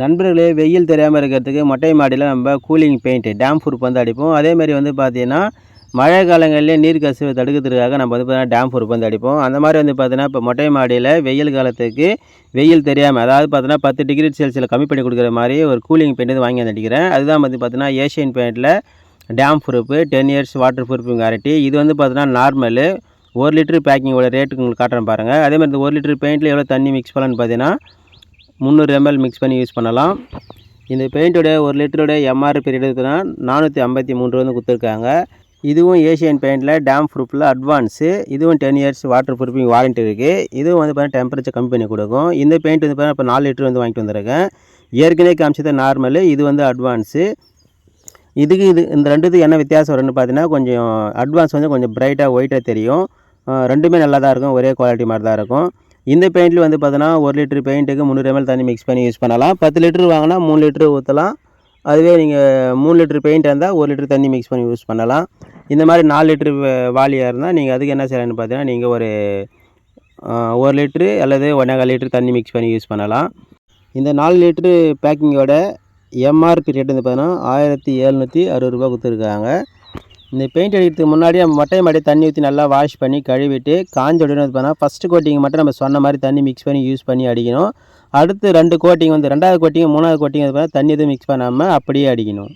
நண்பர்களே வெயில் தெரியாமல் இருக்கிறதுக்கு மொட்டை மாடியில் நம்ம கூலிங் பெயிண்ட் டேம் ப்ரூஃப் வந்து அடிப்போம். அதே மாதிரி வந்து பார்த்தீங்கன்னா மழை காலங்களிலே நீர் கசிவு தடுக்கிறதுக்காக நம்ம வந்து பார்த்தீங்கன்னா டேம் ப்ரூஃப் வந்து அடிப்போம். அந்த மாதிரி வந்து பார்த்தீங்கன்னா இப்போ மொட்டை மாடியில் வெயில் காலத்துக்கு வெயில் தெரியாமல் அதாவது பார்த்தீங்கன்னா பத்து டிகிரி செல்சியில் கம்மி பண்ணி கொடுக்குற மாதிரி ஒரு கூலிங் பெயிண்ட் வந்து வாங்கி வந்து அடிக்கிறேன் அதுதான் வந்து பார்த்தீங்கன்னா Asian பெயிண்டில் damp proof ten years waterproofing guarantee. இது வந்து பார்த்தீங்கன்னா நார்மலு ஒரு லிட்டர் பேக்கிங்கோட ரேட்டுக்கு உங்களுக்கு காட்டுறேன் பாருங்கள் அதே மாதிரி இந்த ஒரு லிட்டர் பெயிண்டில் எவ்வளோ தண்ணி மிக்ஸ் பண்ணலான்னு பார்த்தீங்கன்னா முந்நூறு எம்எல் மிக்ஸ் பண்ணி யூஸ் பண்ணலாம். இந்த பெயிண்ட்டோட ஒரு லிட்டரோட எம்ஆர்பி ரேட் எடுத்துனா நானூற்றி ஐம்பத்தி மூன்று வந்து கொடுத்துருக்காங்க. இதுவும் ஏஷியன் பெயிண்டில் டேம் ப்ரூஃபில் அட்வான்ஸு இதுவும் ten years waterproofing warranty இருக்குது இதுவும் வந்து பார்த்தீங்கன்னா டெம்பரேச்சர் கம்மி பண்ணி கொடுக்கும். இந்த பெயிண்ட் வந்து பார்த்தீங்கன்னா இப்போ நாலு லிட்டர் வந்து வாங்கிட்டு வந்திருக்கேன். ஏற்கனவே காமிச்சது நார்மலு இது வந்து அட்வான்ஸு இதுக்கு இது இந்த ரெண்டுத்துக்கு என்ன வித்தியாசம் வரும்னு பார்த்தீங்கன்னா கொஞ்சம் அட்வான்ஸ் வந்து கொஞ்சம் பிரைட்டாக ஒயிட்டாக தெரியும். ரெண்டுமே நல்லா தான் இருக்கும். ஒரே குவாலிட்டி மாதிரி தான் இருக்கும். இந்த பெயிண்டில் வந்து பார்த்தோன்னா ஒரு லிட்டர் பெயிண்ட்டுக்கு முந்நூறு எம்எல் தண்ணி மிக்ஸ் பண்ணி யூஸ் பண்ணலாம். பத்து லிட்டர் வாங்கினா மூணு லிட்டர் ஊற்றலாம் அதுவே நீங்கள் மூணு லிட்டர் பெயிண்ட் இருந்தால் ஒரு லிட்டர் தண்ணி மிக்ஸ் பண்ணி யூஸ் பண்ணலாம். இந்த மாதிரி நாலு லிட்டர் வாலியாக இருந்தால் நீங்கள் அதுக்கு என்ன செய்யலான்னு பார்த்தீங்கன்னா நீங்கள் ஒரு ஒரு லிட்ரு அல்லது ஒன்றேகால் லிட்ரு தண்ணி மிக்ஸ் பண்ணி யூஸ் பண்ணலாம். இந்த நாலு லிட்ரு பேக்கிங்கோட எம்ஆர்பி ரேட் வந்து பார்த்தீங்கன்னா ஆயிரத்தி எழுநூற்றி அறுபது ரூபா கொடுத்துருக்காங்க. இந்த பெயிண்ட் அடிக்கிறதுக்கு முன்னாடி நம்ம மட்டை மாடி தண்ணி ஊற்றி நல்லா வாஷ் பண்ணி கழுவிட்டு காஞ்ச உடனே பண்ணால் ஃபஸ்ட்டு கோட்டிங் மட்டும் நம்ம சொன்ன மாதிரி தண்ணி மிக்ஸ் பண்ணி யூஸ் பண்ணி அடிக்கணும். அடுத்து ரெண்டு கோட்டிங் வந்து ரெண்டாவது கோட்டிங் மூணாவது கோட்டிங் அது பார்த்தா தண்ணி எதுவும் மிக்ஸ் பண்ணாமல் அப்படியே அடிக்கணும்.